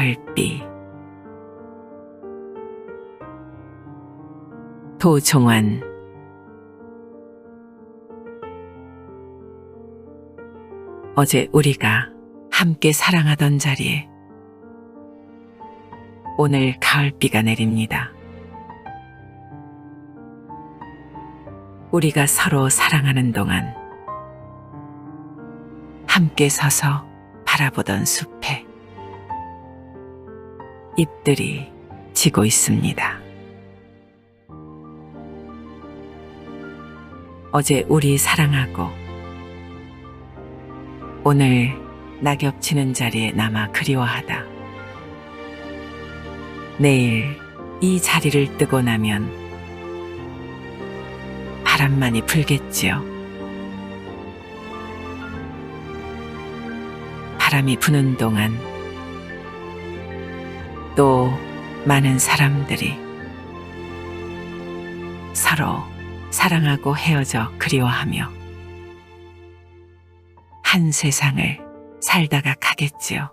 가을비 도종환 어제 우리가 함께 사랑하던 자리에 오늘 가을비가 내립니다. 우리가 서로 사랑하는 동안 함께 서서 바라보던 숲에 잎들이 지고 있습니다. 어제 우리 사랑하고 오늘 낙엽 치는 자리에 남아 그리워하다. 내일 이 자리를 뜨고 나면 바람만이 불겠지요. 바람이 부는 동안 또 많은 사람들이 서로 사랑하고 헤어져 그리워하며 한 세상을 살다가 가겠지요.